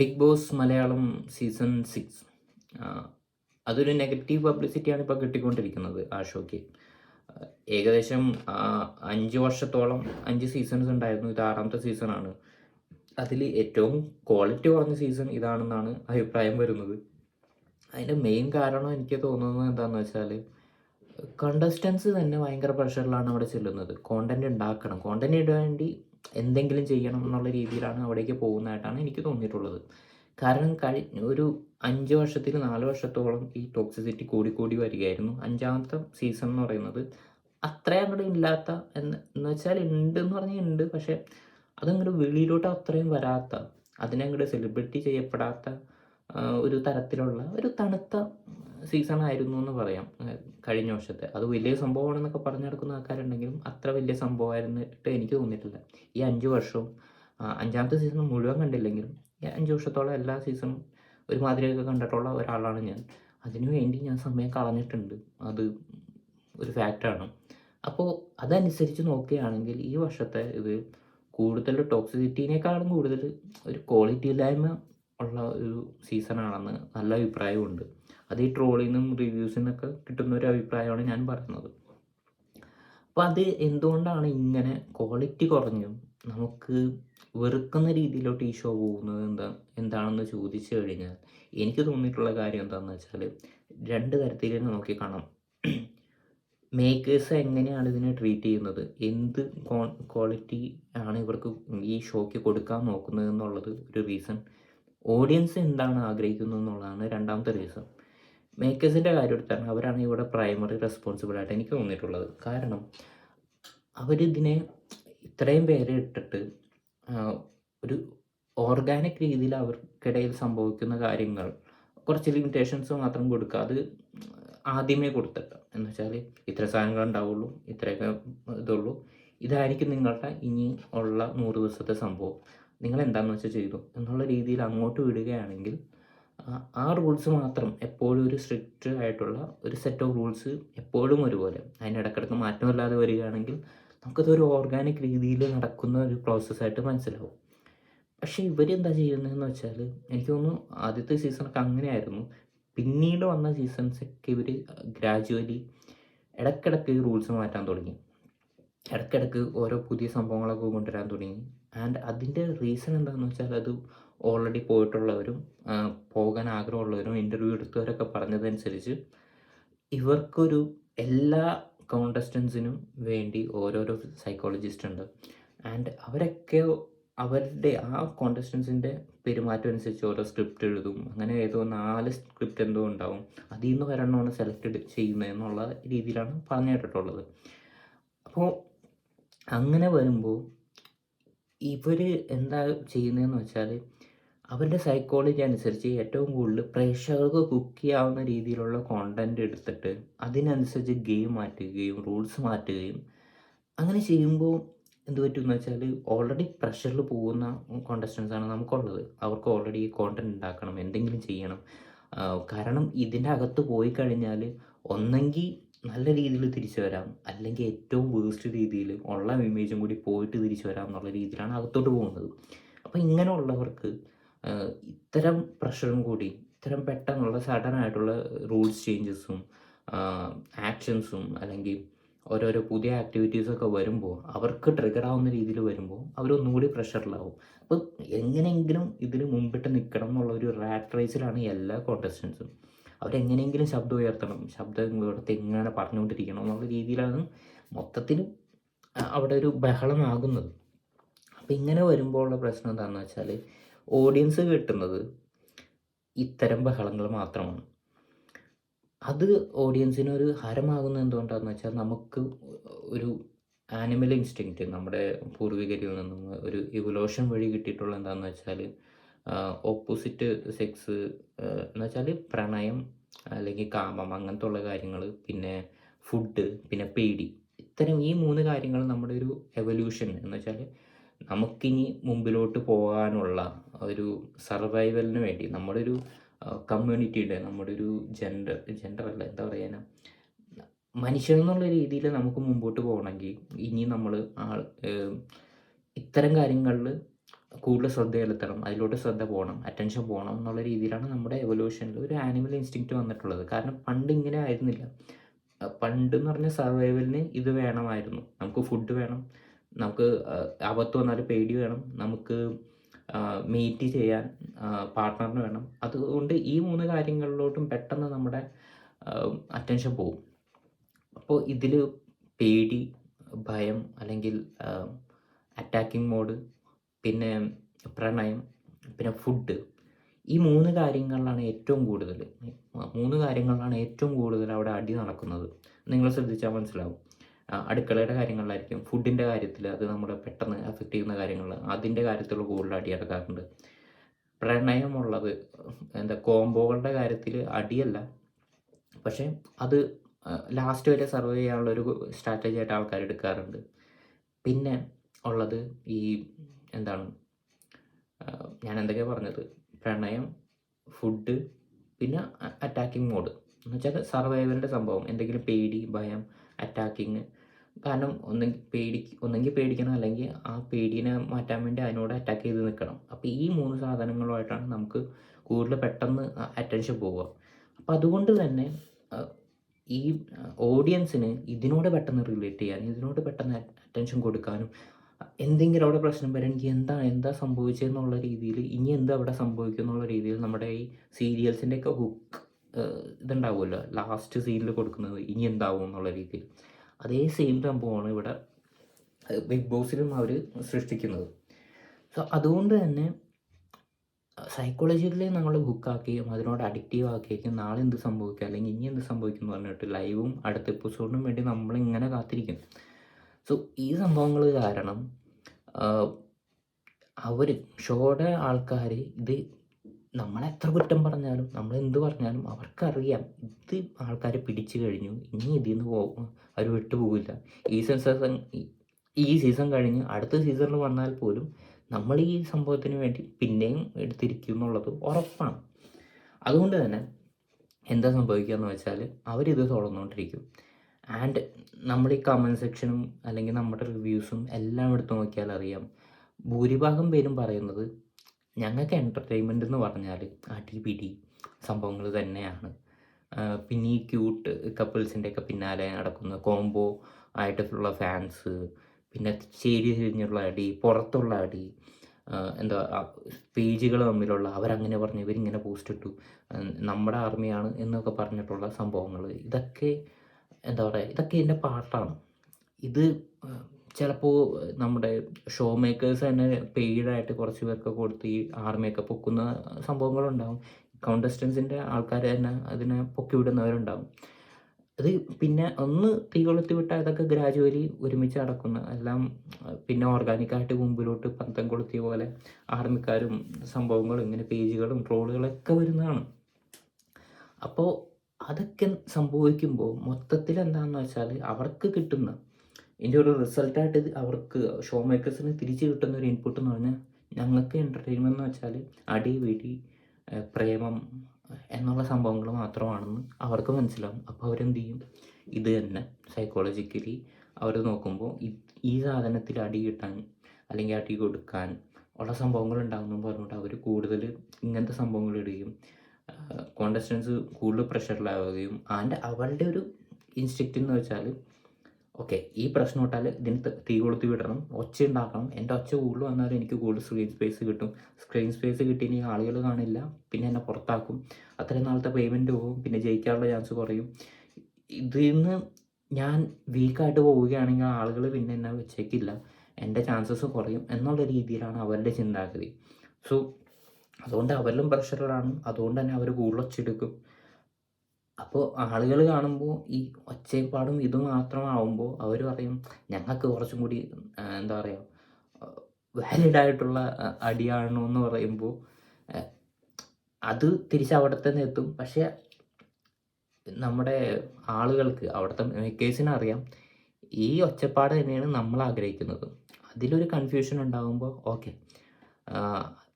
Bigg Boss Malayalam season six. അതൊരു negative പബ്ലിസിറ്റിയാണ് ഇപ്പോൾ കിട്ടിക്കൊണ്ടിരിക്കുന്നത് ആ ഷോയ്ക്ക് ഏകദേശം അഞ്ച് വർഷത്തോളം അഞ്ച് സീസൺസ് ഉണ്ടായിരുന്നു. ഇത് ആറാമത്തെ സീസണാണ്. അതിൽ ഏറ്റവും ക്വാളിറ്റി കുറഞ്ഞ സീസൺ ഇതാണെന്നാണ് അഭിപ്രായം വരുന്നത്. അതിന്റെ മെയിൻ കാരണം എനിക്ക് തോന്നുന്നത് എന്താണെന്ന് വെച്ചാൽ കണ്ടസ്റ്റൻസ് തന്നെ ഭയങ്കര പ്രഷറിലാണ് അവിടെ ചെല്ലുന്നത്. കോണ്ടന്റ് ഉണ്ടാക്കണം. കോണ്ടന്റ് ഇടാൻ വേണ്ടി എന്തെങ്കിലും ചെയ്യണം എന്നുള്ള രീതിയിലാണ് അവിടേക്ക് പോകുന്നതായിട്ടാണ് എനിക്ക് തോന്നിയിട്ടുള്ളത്. കാരണം കഴിഞ്ഞ ഒരു അഞ്ച് വർഷത്തിൽ നാല് വർഷത്തോളം ഈ ടോക്സിസിറ്റി കൂടി കൂടി വരികയായിരുന്നു. അഞ്ചാമത്തെ സീസൺ എന്ന് പറയുന്നത്. അത്രയും അങ്ങോട്ട് ഇല്ലാത്ത എന്ന് എന്ന് വെച്ചാൽ ഉണ്ട് എന്ന് പറഞ്ഞാൽ ഉണ്ട് പക്ഷെ അതങ്ങോട്ട് വെളിയിലോട്ട് അത്രയും വരാത്ത അതിനെ അങ്ങോട്ട് സെലിബ്രിറ്റി ചെയ്യപ്പെടാത്ത ഒരു തരത്തിലുള്ള ഒരു തണുത്ത സീസൺ ആയിരുന്നു എന്ന് പറയാം കഴിഞ്ഞ വർഷത്തെ. അത് വലിയ സംഭവമാണെന്നൊക്കെ പറഞ്ഞു നടക്കുന്ന ആൾക്കാരുണ്ടെങ്കിലും അത്ര വലിയ സംഭവമായിരുന്നിട്ട് എനിക്ക് തോന്നിയിട്ടില്ല. ഈ അഞ്ച് വർഷവും അഞ്ചാമത്തെ സീസൺ മുഴുവൻ കണ്ടില്ലെങ്കിലും ഈ അഞ്ച് വർഷത്തോളം എല്ലാ സീസണും ഒരുമാതിരിയൊക്കെ കണ്ടിട്ടുള്ള ഒരാളാണ് ഞാൻ. അതിനു വേണ്ടി ഞാൻ സമയം കളഞ്ഞിട്ടുണ്ട്. അത് ഒരു ഫാക്റ്റാണ്. അപ്പോൾ അതനുസരിച്ച് നോക്കുകയാണെങ്കിൽ ഈ വർഷത്തെ ഇത് കൂടുതൽ ടോക്സിസിറ്റിനേക്കാളും കൂടുതൽ ഒരു ക്വാളിറ്റി ഇല്ലായ്മ ഉള്ള ഒരു സീസണാണെന്ന് നല്ല അഭിപ്രായമുണ്ട്. അത് ഈ ട്രോളിൽ റിവ്യൂസിൽ നിന്നൊക്കെ കിട്ടുന്ന ഒരു അഭിപ്രായമാണ് ഞാൻ പറയുന്നത്. അപ്പോൾ അത് എന്തുകൊണ്ടാണ് ഇങ്ങനെ ക്വാളിറ്റി കുറഞ്ഞും നമുക്ക് വെറുക്കുന്ന രീതിയിലോട്ട് ഈ ഷോ പോകുന്നത് എന്താ എന്താണെന്ന് ചോദിച്ചു കഴിഞ്ഞാൽ എനിക്ക് തോന്നിയിട്ടുള്ള കാര്യം എന്താണെന്ന് വെച്ചാൽ രണ്ട് തരത്തിൽ നോക്കി കാണാം. മേക്കേഴ്സ് എങ്ങനെയാണ് ഇതിനെ ട്രീറ്റ് ചെയ്യുന്നത്? എന്ത് ക്വാളിറ്റി ആണ് ഇവർക്ക് ഈ ഷോയ്ക്ക് കൊടുക്കാൻ നോക്കുന്നത് എന്നുള്ളത് ഒരു റീസൺ ഓഡിയൻസ് എന്താണ് ആഗ്രഹിക്കുന്നത് എന്നുള്ളതാണ് രണ്ടാമത്തെ റീസൺ മേക്കേഴ്സിന്റെ കാര്യം എടുത്താണ്. അവരാണ് ഇവിടെ പ്രൈമറി റെസ്പോൺസിബിൾ ആയിട്ട് എനിക്ക് തോന്നിയിട്ടുള്ളത്. കാരണം അവരിതിനെ ഇത്രയും പേരെ ഇട്ടിട്ട് ഒരു ഓർഗാനിക് രീതിയിൽ അവർക്കിടയിൽ സംഭവിക്കുന്ന കാര്യങ്ങൾ കുറച്ച് ലിമിറ്റേഷൻസ് മാത്രം കൊടുക്കുക അത് ആദ്യമേ കൊടുത്തിട്ട്. എന്ന് വെച്ചാൽ ഇത്ര സാധനങ്ങൾ ഉണ്ടാവുള്ളൂ ഇത്രയൊക്കെ ഇതുള്ളൂ. ഇതായിരിക്കും നിങ്ങളുടെ ഇനി ഉള്ള നൂറ് ദിവസത്തെ സംഭവം. നിങ്ങൾ എന്താണെന്ന് വെച്ചാൽ ചെയ്തു? എന്നുള്ള രീതിയിൽ അങ്ങോട്ട് വിടുകയാണെങ്കിൽ ആ- റൂൾസ് മാത്രം എപ്പോഴും ഒരു സ്ട്രിക്റ്റ് ആയിട്ടുള്ള ഒരു സെറ്റ് ഓഫ് റൂൾസ് എപ്പോഴും ഒരുപോലെ. അതിനിടക്കിടക്ക് മാറ്റമില്ലാതെ വരികയാണെങ്കിൽ നമുക്കത് ഒരു ഓർഗാനിക് രീതിയിൽ നടക്കുന്ന ഒരു പ്രോസസ്സായിട്ട് മനസ്സിലാവും. പക്ഷേ ഇവരെന്താ ചെയ്യുന്നതെന്ന് വെച്ചാൽ എനിക്ക് തോന്നുന്നു ആദ്യത്തെ സീസണൊക്കെ അങ്ങനെയായിരുന്നു. പിന്നീട് വന്ന സീസൺസൊക്കെ ഇവർ ഗ്രാജുവലി ഇടയ്ക്കിടയ്ക്ക് റൂൾസ് മാറ്റാൻ തുടങ്ങി. ഇടയ്ക്കിടയ്ക്ക് ഓരോ പുതിയ സംഭവങ്ങളൊക്കെ കൊണ്ടുവരാൻ തുടങ്ങി. ആൻഡ് അതിന്റെ റീസൺ എന്താണെന്ന് വെച്ചാൽ അത് ഓൾറെഡി പോയിട്ടുള്ളവരും പോകാൻ ആഗ്രഹമുള്ളവരും ഇന്റർവ്യൂ എടുത്തവരൊക്കെ പറഞ്ഞതനുസരിച്ച് ഇവർക്കൊരു എല്ലാ കോണ്ടസ്റ്റൻസിനും വേണ്ടി ഓരോരോ സൈക്കോളജിസ്റ്റ് ഉണ്ട്. ആൻഡ് അവരൊക്കെ അവരുടെ ആ കോണ്ടസ്റ്റൻസിന്റെ പെരുമാറ്റം അനുസരിച്ച് ഓരോ സ്ക്രിപ്റ്റ് എഴുതും. അങ്ങനെ ഏതോ നാല് സ്ക്രിപ്റ്റ് എന്തോ ഉണ്ടാവും. അതിൽ നിന്ന് വരണമെന്ന് സെലക്ട് ചെയ്യുന്നത് എന്നുള്ള രീതിയിലാണ് പറഞ്ഞു കേട്ടിട്ടുള്ളത്. അപ്പോൾ അങ്ങനെ വരുമ്പോൾ ഇവർ എന്താ ചെയ്യുന്നതെന്ന് വെച്ചാൽ അവരുടെ സൈക്കോളജി അനുസരിച്ച് ഏറ്റവും കൂടുതൽ പ്രേക്ഷകർക്ക് കുക്ക് ചെയ്യാവുന്ന രീതിയിലുള്ള കോണ്ടന്റ് എടുത്തിട്ട് അതിനനുസരിച്ച് ഗെയിം മാറ്റുകയും റൂൾസ് മാറ്റുകയും അങ്ങനെ ചെയ്യുമ്പോൾ എന്ത് പറ്റുമെന്ന് വെച്ചാൽ ഓൾറെഡി പ്രഷറിൽ പോകുന്ന ആണ് നമുക്കുള്ളത്. അവർക്ക് ഓൾറെഡി ഈ കോണ്ടന്റ് ഉണ്ടാക്കണം എന്തെങ്കിലും ചെയ്യണം. കാരണം ഇതിന്റെ അകത്ത് പോയി കഴിഞ്ഞാൽ ഒന്നെങ്കിൽ നല്ല രീതിയിൽ തിരിച്ചു വരാം. അല്ലെങ്കിൽ ഏറ്റവും വേസ്റ്റ് രീതിയിൽ ഉള്ള ഇമേജും കൂടി പോയിട്ട് തിരിച്ചു വരാം എന്നുള്ള രീതിയിലാണ് അകത്തോട്ട് പോകുന്നത്. അപ്പോൾ ഇങ്ങനെയുള്ളവർക്ക് ഇത്തരം പ്രഷറും കൂടി ഇത്തരം പെട്ടെന്നുള്ള സഡൻ ആയിട്ടുള്ള റൂൾസ് ചേഞ്ചസും ആക്ഷൻസും അല്ലെങ്കിൽ ഓരോരോ പുതിയ ആക്ടിവിറ്റീസൊക്കെ വരുമ്പോൾ അവർക്ക് ട്രിഗർ ആവുന്ന രീതിയിൽ വരുമ്പോൾ അവരൊന്നും കൂടി പ്രഷറിലാവും അപ്പോൾ എങ്ങനെയെങ്കിലും ഇതിന് മുമ്പിട്ട് നിൽക്കണം എന്നുള്ള ഒരു റാറ്റ് റേസിലാണ് എല്ലാ കോണ്ടസ്റ്റൻസും അവരെങ്ങനെയെങ്കിലും ശബ്ദം ഉയർത്തണം ശബ്ദം ഇവിടുത്തെ എങ്ങനെ പറഞ്ഞുകൊണ്ടിരിക്കണം എന്നുള്ള രീതിയിലാണ് മൊത്തത്തിൽ അവിടെ ഒരു ബഹളമാകുന്നത്. അപ്പോൾ ഇങ്ങനെ വരുമ്പോൾ ഉള്ള പ്രശ്നം എന്താണെന്ന് വെച്ചാൽ ഓഡിയൻസ് കിട്ടുന്നത് ഇത്തരം ബഹളങ്ങൾ മാത്രമാണ്. അത് ഓഡിയൻസിനൊരു ഹരമാകുന്ന എന്തുകൊണ്ടാണെന്ന് വെച്ചാൽ നമുക്ക് ഒരു ആനിമൽ ഇൻസ്റ്റിങ്ക്റ്റ് നമ്മുടെ പൂർവികരിൽ നിന്നും ഒരു ഇവലോഷൻ വഴി കിട്ടിയിട്ടുള്ള എന്താണെന്ന് വെച്ചാൽ ഓപ്പോസിറ്റ് സെക്സ് എന്ന് വെച്ചാൽ പ്രണയം അല്ലെങ്കിൽ കാമം അങ്ങനത്തെ ഉള്ള കാര്യങ്ങൾ പിന്നെ ഫുഡ് പിന്നെ പേടി. ഇത്തരം ഈ മൂന്ന് കാര്യങ്ങൾ നമ്മുടെ ഒരു എവല്യൂഷൻ എന്ന് വെച്ചാൽ നമുക്കിനി മുമ്പിലോട്ട് പോകാനുള്ള ഒരു സർവൈവലിന് വേണ്ടി നമ്മുടെ ഒരു കമ്മ്യൂണിറ്റിയുടെ നമ്മുടെ ഒരു ജെൻഡർ ജെൻഡർ അല്ല എന്താ പറയുക മനുഷ്യൻ എന്നുള്ള രീതിയിൽ നമുക്ക് മുമ്പോട്ട് പോകണമെങ്കിൽ ഇനി നമ്മൾ ആൾ ഇത്തരം കാര്യങ്ങളിൽ കൂടുതൽ ശ്രദ്ധ ചെലുത്തണം അതിലോട്ട് ശ്രദ്ധ പോകണം അറ്റൻഷൻ പോകണം എന്നുള്ള രീതിയിലാണ് നമ്മുടെ എവല്യൂഷനിൽ ഒരു ആനിമൽ ഇൻസ്റ്റിങ്ക്റ്റ് വന്നിട്ടുള്ളത്. കാരണം പണ്ട് ഇങ്ങനെ ആയിരുന്നില്ല. പണ്ട് എന്ന് പറഞ്ഞ സർവൈവലിന് ഇത് വേണമായിരുന്നു. നമുക്ക് ഫുഡ് വേണം നമുക്ക് അബദ്ധം വന്നാൽ പേടി വേണം. നമുക്ക് മീറ്റ് ചെയ്യാൻ പാർട്ട്ണറിന് വേണം. അതുകൊണ്ട് ഈ മൂന്ന് കാര്യങ്ങളിലോട്ടും പെട്ടെന്ന് നമ്മുടെ അറ്റൻഷൻ പോകും. അപ്പോൾ ഇതിൽ പേടി ഭയം അല്ലെങ്കിൽ അറ്റാക്കിംഗ് മോഡ് പിന്നെ പ്രണയം പിന്നെ ഫുഡ് ഈ മൂന്ന് കാര്യങ്ങളിലാണ് ഏറ്റവും കൂടുതൽ മൂന്ന് കാര്യങ്ങളിലാണ് ഏറ്റവും കൂടുതൽ അവിടെ അടി നടക്കുന്നത്. നിങ്ങൾ ശ്രദ്ധിച്ചാൽ മനസ്സിലാവും. അടുക്കളയുടെ കാര്യങ്ങളിലായിരിക്കും. ഫുഡിന്റെ കാര്യത്തിൽ അത് നമ്മളെ പെട്ടെന്ന് അഫക്റ്റ് ചെയ്യുന്ന കാര്യങ്ങൾ അതിന്റെ കാര്യത്തിൽ കൂടുതൽ അടി നടക്കാറുണ്ട് പ്രണയമുള്ളത് എന്താ കോംബോകളുടെ കാര്യത്തിൽ അടിയല്ല. പക്ഷേ അത് ലാസ്റ്റ് വരെ സർവേ ചെയ്യാനുള്ള ഒരു സ്ട്രാറ്റജി ആയിട്ട് ആൾക്കാർ എടുക്കാറുണ്ട്. പിന്നെ ഉള്ളത് ഈ എന്താണ് ഞാൻ എന്തൊക്കെയാണ് പറഞ്ഞത്? പ്രണയം ഫുഡ് പിന്നെ അറ്റാക്കിംഗ് മോഡ് എന്ന് വെച്ചാൽ സർവൈവലിന്റെ സംഭവം. എന്തെങ്കിലും പേടി ഭയം അറ്റാക്കിങ് കാരണം ഒന്നെങ്കിൽ പേടി ഒന്നെങ്കിൽ പേടിക്കണം അല്ലെങ്കിൽ ആ പേടിനെ മാറ്റാൻ വേണ്ടി അതിനോട് അറ്റാക്ക് ചെയ്ത് നിൽക്കണം അപ്പോൾ ഈ മൂന്ന് സാധനങ്ങളുമായിട്ടാണ് നമുക്ക് കൂടുതൽ പെട്ടെന്ന് അറ്റൻഷൻ പോവുക. അപ്പോൾ അതുകൊണ്ട് തന്നെ ഈ ഓഡിയൻസിന് ഇതിനോട് പെട്ടെന്ന് റിലേറ്റ് ചെയ്യാനും ഇതിനോട് പെട്ടെന്ന് അറ്റൻഷൻ കൊടുക്കാനും എന്തെങ്കിലും അവിടെ പ്രശ്നം വരണമെങ്കിൽ എന്താ എന്താ സംഭവിച്ചതെന്നുള്ള രീതിയിൽ ഇനി എന്താ അവിടെ സംഭവിക്കും എന്നുള്ള രീതിയിൽ നമ്മുടെ ഈ സീരിയൽസിന്റെയൊക്കെ ഹുക്ക് ഇതുണ്ടാവുമല്ലോ. ലാസ്റ്റ് സീനിൽ കൊടുക്കുന്നത് ഇനി എന്താവും എന്നുള്ള രീതിയിൽ. അതേ സെയിം സംഭവമാണ് ഇവിടെ ബിഗ് ബോസിലും അവർ സൃഷ്ടിക്കുന്നത്. സോ അതുകൊണ്ട് തന്നെ സൈക്കോളജിക്കലി നമ്മൾ ബുക്കാക്കുകയും അതിനോട് അഡിക്റ്റീവ് ആക്കുകയും നാളെ എന്ത് സംഭവിക്കുക അല്ലെങ്കിൽ ഇനി എന്ത് സംഭവിക്കും എന്ന് പറഞ്ഞിട്ട് ലൈവും അടുത്ത എപ്പിസോഡിനും വേണ്ടി നമ്മളിങ്ങനെ കാത്തിരിക്കും സോ ഈ സംഭവങ്ങൾ കാരണം അവർ ഷോയുടെ ആൾക്കാർ ഇത് നമ്മളെത്ര കുറ്റം പറഞ്ഞാലും നമ്മൾ എന്ത് പറഞ്ഞാലും അവർക്കറിയാം. ഇത് ആൾക്കാരെ പിടിച്ചു കഴിഞ്ഞു. ഇനി ഇതിൽ നിന്ന് പോകും അവർ വിട്ടുപോകില്ല ഈ സീസൺ ഈ സീസൺ കഴിഞ്ഞ് അടുത്ത സീസണിൽ വന്നാൽ പോലും നമ്മൾ ഈ സംഭവത്തിന് വേണ്ടി പിന്നെയും എടുത്തിരിക്കും എന്നുള്ളത് ഉറപ്പാണ്. അതുകൊണ്ട് തന്നെ എന്താ സംഭവിക്കുക എന്ന് വെച്ചാൽ അവരിത് തുറന്നുകൊണ്ടിരിക്കും ആൻഡ് നമ്മുടെ ഈ കമന്റ് സെക്ഷനും അല്ലെങ്കിൽ നമ്മുടെ റിവ്യൂസും എല്ലാം എടുത്ത് നോക്കിയാൽ അറിയാം ഭൂരിഭാഗം പേരും പറയുന്നത് ഞങ്ങൾക്ക് എന്റർടൈൻമെന്റ് എന്ന് പറഞ്ഞാൽ അടിപിടി സംഭവങ്ങൾ തന്നെയാണ്. പിന്നെ ഈ ക്യൂട്ട് കപ്പിൾസിന്റെ ഒക്കെ പിന്നാലെ നടക്കുന്ന കോംബോ ആയിട്ടുള്ള ഫാൻസ് പിന്നെ ചേരി തിരിഞ്ഞുള്ള അടി പുറത്തുള്ള അടി എന്താ പേജുകൾ തമ്മിലുള്ള അവരങ്ങനെ പറഞ്ഞു ഇവരിങ്ങനെ പോസ്റ്റ് ഇട്ടു. നമ്മുടെ ആർമിയാണ് എന്നൊക്കെ പറഞ്ഞിട്ടുള്ള സംഭവങ്ങൾ ഇതൊക്കെ എന്താ പറയുക ഇതൊക്കെ എന്റെ പാട്ടാണ്. ഇത് ചിലപ്പോൾ നമ്മുടെ ഷോ മേക്കേഴ്സ് തന്നെ പെയ്ഡായിട്ട് കുറച്ച് പേർക്ക് കൊടുത്ത് ഈ ആർമിയൊക്കെ പൊക്കുന്ന സംഭവങ്ങളുണ്ടാവും. കോണ്ടസ്റ്റൻസിന്റെ ആൾക്കാർ തന്നെ അതിനെ പൊക്കി വിടുന്നവരുണ്ടാവും. അത് പിന്നെ ഒന്ന് തീ കൊളുത്തി വിട്ടാൽ അതൊക്കെ ഗ്രാജുവലി ഒരുമിച്ച് നടക്കുന്ന. എല്ലാം പിന്നെ ഓർഗാനിക്കായിട്ട് മുമ്പിലോട്ട് പന്തം കൊളുത്തിയ പോലെ ആർമിക്കാരും സംഭവങ്ങളും ഇങ്ങനെ പേജുകളും ട്രോളുകളൊക്കെ വരുന്നതാണ്. അപ്പോൾ അതൊക്കെ സംഭവിക്കുമ്പോൾ മൊത്തത്തിൽ എന്താണെന്ന് വെച്ചാൽ അവർക്ക് കിട്ടുന്ന ഇതിന്റെ ഒരു റിസൾട്ടായിട്ട് അവർക്ക് ഷോ മേക്കേഴ്സിന് തിരിച്ചു കിട്ടുന്ന ഒരു ഇൻപുട്ട് എന്ന് പറഞ്ഞാൽ ഞങ്ങൾക്ക് എന്റർടൈൻമെന്റ് എന്ന് വെച്ചാൽ അടി വീടി പ്രേമം എന്നുള്ള സംഭവങ്ങൾ മാത്രമാണെന്ന് അവർക്ക് മനസ്സിലാവും. അപ്പോൾ അവരെന്ത് ചെയ്യും? ഇത് തന്നെ സൈക്കോളജിക്കലി അവർ നോക്കുമ്പോൾ ഈ സാധനത്തിൽ അടി കിട്ടാൻ അല്ലെങ്കിൽ അടി കൊടുക്കാൻ ഉള്ള സംഭവങ്ങൾ ഉണ്ടാകുന്നു പറഞ്ഞിട്ട് അവർ കൂടുതൽ ഇങ്ങനത്തെ സംഭവങ്ങൾ ഇടുകയും കോണ്ടസ്റ്റൻസ് കൂടുതൽ പ്രഷറിലാവുകയും ആൻഡ് അവളുടെ ഒരു ഇൻസ്റ്റിക്റ്റ് എന്ന് വെച്ചാൽ ഓക്കെ ഈ പ്രശ്നം ഇട്ടാൽ ഇതിന് ത- കൊളുത്തി വിടണം. ഒച്ച ഉണ്ടാക്കണം. എന്റെ ഒച്ച കൂടുതൽ വന്നാൽ എനിക്ക് കൂടുതൽ സ്ക്രീൻ സ്പേസ് കിട്ടും. സ്ക്രീൻ സ്പേസ് കിട്ടിയ ആളുകൾ കാണില്ല. പിന്നെ എന്നെ പുറത്താക്കും. അത്രയും നാളത്തെ പേയ്മെന്റ് പോകും. പിന്നെ ജയിക്കാനുള്ള ചാൻസ് കുറയും. ഇതിൽ നിന്ന് ഞാൻ വീക്കായിട്ട് പോവുകയാണെങ്കിൽ ആളുകൾ പിന്നെ എന്നെ വെച്ചേക്കില്ല എന്റെ ചാൻസസ് കുറയും എന്നുള്ള രീതിയിലാണ് അവരുടെ ചിന്താഗതി. സോ അതുകൊണ്ട് അവരിലും പ്രഷറിലാണ് അതുകൊണ്ട് തന്നെ അവർ കൂടുതൽ ഒച്ചെടുക്കും അപ്പോൾ ആളുകൾ കാണുമ്പോൾ ഈ ഒച്ചപ്പാടും ഇത് മാത്രമാവുമ്പോൾ അവർ പറയും ഞങ്ങൾക്ക് കുറച്ചും കൂടി എന്താ പറയുക വാലിഡ് ആയിട്ടുള്ള അടിയാണോ എന്ന് പറയുമ്പോൾ അത് തിരിച്ച് അവിടെ തന്നെ എത്തും. പക്ഷേ നമ്മുടെ ആളുകൾക്ക് അവിടുത്തെ മേക്കേഴ്സിന് അറിയാം ഈ ഒച്ചപ്പാട് തന്നെയാണ് നമ്മൾ ആഗ്രഹിക്കുന്നത്. അതിലൊരു കൺഫ്യൂഷൻ ഉണ്ടാകുമ്പോൾ ഓക്കെ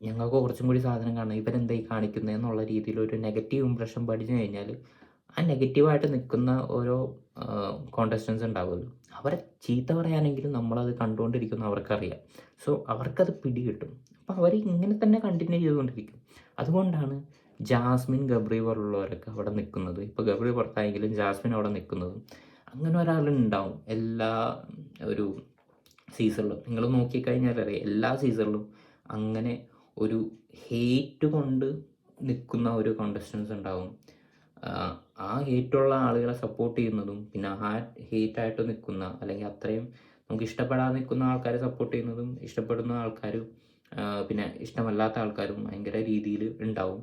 ഞങ്ങൾക്ക് കുറച്ചും കൂടി സാധനം കാണണം. ഇവരെന്തായി കാണിക്കുന്നത് എന്നുള്ള രീതിയിൽ ഒരു നെഗറ്റീവ് ഇംപ്രഷൻ പഠിച്ചു കഴിഞ്ഞാൽ ആ നെഗറ്റീവായിട്ട് നിൽക്കുന്ന ഓരോ കോണ്ടസ്റ്റൻസ് ഉണ്ടാവുമല്ലോ. അവരെ ചീത്ത പറയാനെങ്കിലും നമ്മളത് കണ്ടുകൊണ്ടിരിക്കുന്ന അവർക്കറിയാം. സോ അവർക്കത് പിടികിട്ടും. അപ്പോൾ അവർ ഇങ്ങനെ തന്നെ കണ്ടിന്യൂ ചെയ്തുകൊണ്ടിരിക്കും. അതുകൊണ്ടാണ് ജാസ്മിൻ ഗബ്രി പോലുള്ളവരൊക്കെ അവിടെ നിൽക്കുന്നത്. ഇപ്പോൾ ഗബ്രി പുറത്തായെങ്കിലും ജാസ്മിൻ അവിടെ നിൽക്കുന്നതും അങ്ങനെ ഒരാളുണ്ടാവും എല്ലാ ഒരു സീസണിലും നിങ്ങൾ നോക്കിക്കഴിഞ്ഞാൽ അറിയാം എല്ലാ സീസണിലും അങ്ങനെ ഒരു ഹേറ്റ് കൊണ്ട് നിൽക്കുന്ന ഒരു കോണ്ടസ്റ്റൻസ് ഉണ്ടാവും. ആ ഹേറ്റുള്ള ആളുകളെ സപ്പോർട്ട് ചെയ്യുന്നതും പിന്നെ ആ ഹേറ്റായിട്ട് നിൽക്കുന്ന അല്ലെങ്കിൽ അത്രയും നമുക്ക് ഇഷ്ടപ്പെടാതെ നിൽക്കുന്ന ആൾക്കാരെ സപ്പോർട്ട് ചെയ്യുന്നതും ഇഷ്ടപ്പെടുന്ന ആൾക്കാരും പിന്നെ ഇഷ്ടമല്ലാത്ത ആൾക്കാരും ഭയങ്കര രീതിയിൽ ഉണ്ടാവും.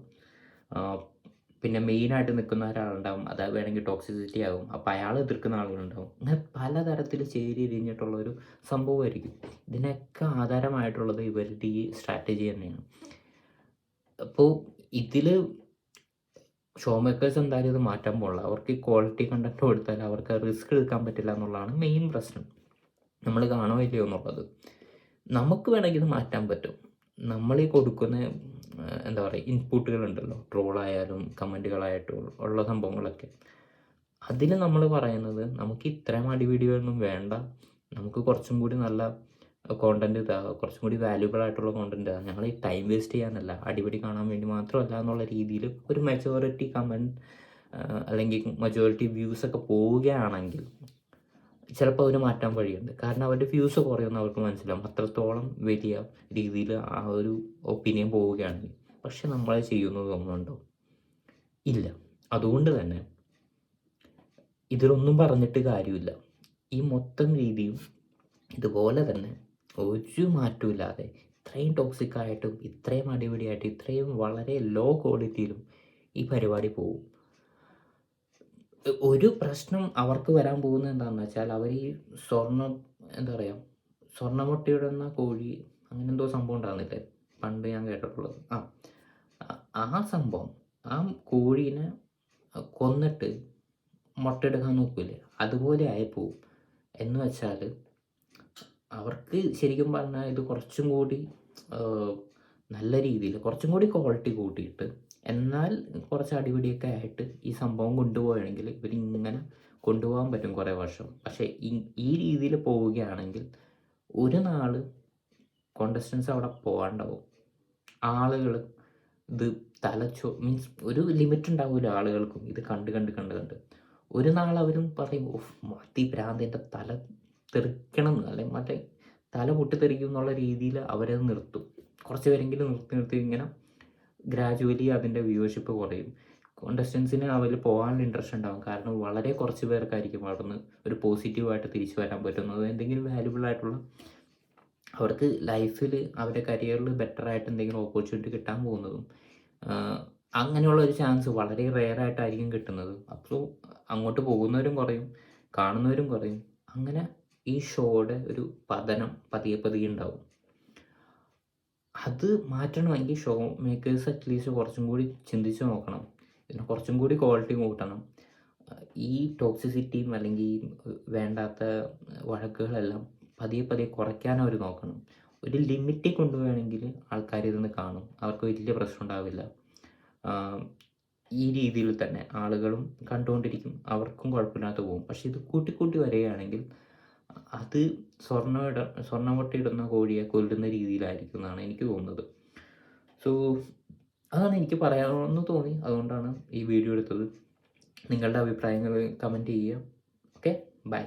പിന്നെ മെയിനായിട്ട് നിൽക്കുന്ന ഒരാളുണ്ടാവും. അത് വേണമെങ്കിൽ ടോക്സിസിറ്റി ആകും. അപ്പോൾ അയാൾ എതിർക്കുന്ന ആളുകളുണ്ടാവും. അങ്ങനെ പലതരത്തിൽ ചേരി ഇരിഞ്ഞിട്ടുള്ള ഒരു സംഭവമായിരിക്കും. ഇതിനൊക്കെ ആധാരമായിട്ടുള്ളത് ഇവരുടെ ഈ സ്ട്രാറ്റജി തന്നെയാണ്. അപ്പോൾ ഇതിൽ ഷോ മേക്കേഴ്സ് എന്തായാലും ഇത് മാറ്റാൻ പോകില്ല അവർക്ക് ഈ ക്വാളിറ്റി കണ്ടന്റ് കൊടുത്താൽ അവർക്ക് റിസ്ക് എടുക്കാൻ പറ്റില്ല എന്നുള്ളതാണ് മെയിൻ പ്രശ്നം. നമ്മൾ കാണോ ഇല്ലയോ എന്നുള്ളത്. നമുക്ക് വേണമെങ്കിൽ ഇത് മാറ്റാൻ പറ്റും. നമ്മൾ ഈ കൊടുക്കുന്ന എന്താ പറയുക ഇൻപുട്ടുകളുണ്ടല്ലോ ട്രോളായാലും കമന്റുകളായിട്ടും ഉള്ള സംഭവങ്ങളൊക്കെ. അതിൽ നമ്മൾ പറയുന്നത് നമുക്ക് ഇത്രയും ഒന്നും വേണ്ട. നമുക്ക് കുറച്ചും കൂടി നല്ല കോണ്ടന്റ് ഇതാ. കുറച്ചും കൂടി വാല്യൂബിൾ ആയിട്ടുള്ള കോണ്ടന്റ് ഇതാ. ഞങ്ങൾ ഈ ടൈം വേസ്റ്റ് ചെയ്യാനല്ല. അടിപൊളി കാണാൻ വേണ്ടി മാത്രമല്ല എന്നുള്ള രീതിയിൽ ഒരു മെജോറിറ്റി കമന്റ് അല്ലെങ്കിൽ മെജോറിറ്റി വ്യൂസ് ഒക്കെ പോവുകയാണെങ്കിൽ ചിലപ്പോൾ അവർ മാറ്റാൻ വഴിയുണ്ട്. കാരണം അവരുടെ വ്യൂസ് കുറയുമെന്ന് അവർക്ക് മനസ്സിലാവും. അത്രത്തോളം വലിയ രീതിയിൽ ആ ഒരു ഒപ്പീനിയൻ പോവുകയാണെങ്കിൽ. പക്ഷെ നമ്മൾ ചെയ്യുന്നത് ഒന്നുണ്ടോ? ഇല്ല. അതുകൊണ്ട് തന്നെ ഇതിലൊന്നും പറഞ്ഞിട്ട് കാര്യമില്ല. ഈ മൊത്തം രീതിയും ഇതുപോലെ തന്നെ ഒരു മാറ്റമില്ലാതെ ഇത്രയും ടോക്സിക് ആയിട്ടും ഇത്രയും അടിപൊളിയായിട്ടും ഇത്രയും വളരെ ലോ ക്വാളിറ്റിയിലും ഈ പരിപാടി പോകും ഒരു പ്രശ്നം അവർക്ക് വരാൻ പോകുന്നത് എന്താണെന്ന് വെച്ചാൽ അവർ ഈ സ്വർണം എന്താ പറയുക സ്വർണമുട്ടയിടുന്ന കോഴി അങ്ങനെ എന്തോ സംഭവം ഉണ്ടാകുന്നില്ലേ പണ്ട് ഞാൻ കേട്ടിട്ടുള്ളത്. ആ ആ- സംഭവം ആ കോഴീനെ കൊന്നിട്ട് മുട്ടയെടുക്കാൻ നോക്കൂലേ? അതുപോലെ ആയിപ്പോവും. എന്ന് വെച്ചാൽ അവർക്ക് ശരിക്കും പറഞ്ഞാൽ ഇത് കുറച്ചും കൂടി നല്ല രീതിയിൽ കുറച്ചും കൂടി ക്വാളിറ്റി കൂട്ടിയിട്ട് എന്നാൽ കുറച്ച് അടിപിടിയൊക്കെ ആയിട്ട് ഈ സംഭവം കൊണ്ടുപോവുകയാണെങ്കിൽ ഇവരിങ്ങനെ കൊണ്ടുപോകാൻ പറ്റും കുറേ വർഷം. പക്ഷേ ഈ രീതിയിൽ പോവുകയാണെങ്കിൽ ഒരു നാൾ കോണ്ടസ്റ്റൻസ് അവിടെ പോകാണ്ടാവും ആളുകൾ ഇത് തലച്ചോ മീൻസ് ഒരു ലിമിറ്റ് ഉണ്ടാവില്ല ആളുകൾക്കും. ഇത് കണ്ട് കണ്ട് കണ്ട് കണ്ട്. ഒരു നാൾ അവരും പറയും ഓഫ് മതി ഭ്രാന്തിന്റെ തല തെറിക്കണം എന്ന് അല്ലെങ്കിൽ മറ്റേ തല പൊട്ടിത്തെറിക്കും എന്നുള്ള രീതിയിൽ അവരത് നിർത്തും. കുറച്ച് പേരെങ്കിലും നിർത്തി നിർത്തി ഇങ്ങനെ ഗ്രാജുവലി അതിന്റെ വ്യൂവർഷിപ്പ് കുറയും. കോണ്ടസ്റ്റൻസിന് അവർ പോകാനുള്ള ഇൻട്രസ്റ്റ് ഉണ്ടാകും കാരണം വളരെ കുറച്ച് പേർക്കായിരിക്കും അവിടെ നിന്ന് ഒരു പോസിറ്റീവായിട്ട് തിരിച്ചു വരാൻ പറ്റുന്നത്. എന്തെങ്കിലും വാല്യുബിൾ ആയിട്ടുള്ള അവർക്ക് ലൈഫിൽ അവരുടെ കരിയറിൽ ബെറ്റർ ആയിട്ട് എന്തെങ്കിലും ഓപ്പർച്യൂണിറ്റി കിട്ടാൻ പോകുന്നതും അങ്ങനെയുള്ള ഒരു ചാൻസ് വളരെ റെയർ ആയിട്ടായിരിക്കും കിട്ടുന്നത്. അപ്പോൾ അങ്ങോട്ട് പോകുന്നവരും കുറയും കാണുന്നവരും കുറയും. അങ്ങനെ ഈ ഷോയുടെ ഒരു പതനം പതിയെ പതിയെ ഉണ്ടാവും. അത് മാറ്റണമെങ്കിൽ ഷോ മേക്കേഴ്സ് അറ്റ്ലീസ്റ്റ് കുറച്ചും കൂടി ചിന്തിച്ച് നോക്കണം. ഇതിന് കുറച്ചും കൂടി ക്വാളിറ്റി കൂട്ടണം. ഈ ടോക്സിസിറ്റിയും അല്ലെങ്കിൽ വേണ്ടാത്ത വഴക്കുകളെല്ലാം പതിയെ പതിയെ കുറയ്ക്കാൻ അവർ നോക്കണം. ഒരു ലിമിറ്റിൽ കൊണ്ടുപോവുകയാണെങ്കിൽ ആൾക്കാർ ഇതൊന്ന് കാണും. അവർക്ക് വലിയ പ്രശ്നം ഉണ്ടാവില്ല. ഈ രീതിയിൽ തന്നെ ആളുകളും കണ്ടുകൊണ്ടിരിക്കും. അവർക്കും കുഴപ്പമില്ലാത്ത പോകും. പക്ഷെ ഇത് കൂട്ടിക്കൂട്ടി വരികയാണെങ്കിൽ അത് സ്വർണ ഇട സ്വർണമുട്ടയിടുന്ന കോഴിയെ കൊല്ലുന്ന രീതിയിലായിരിക്കും എന്നാണ് എനിക്ക് തോന്നുന്നത്. സോ അതാണ് എനിക്ക് പറയാമെന്ന് തോന്നി. അതുകൊണ്ടാണ് ഈ വീഡിയോ എടുത്തത്. നിങ്ങളുടെ അഭിപ്രായങ്ങൾ കമന്റ് ചെയ്യുക. Okay bye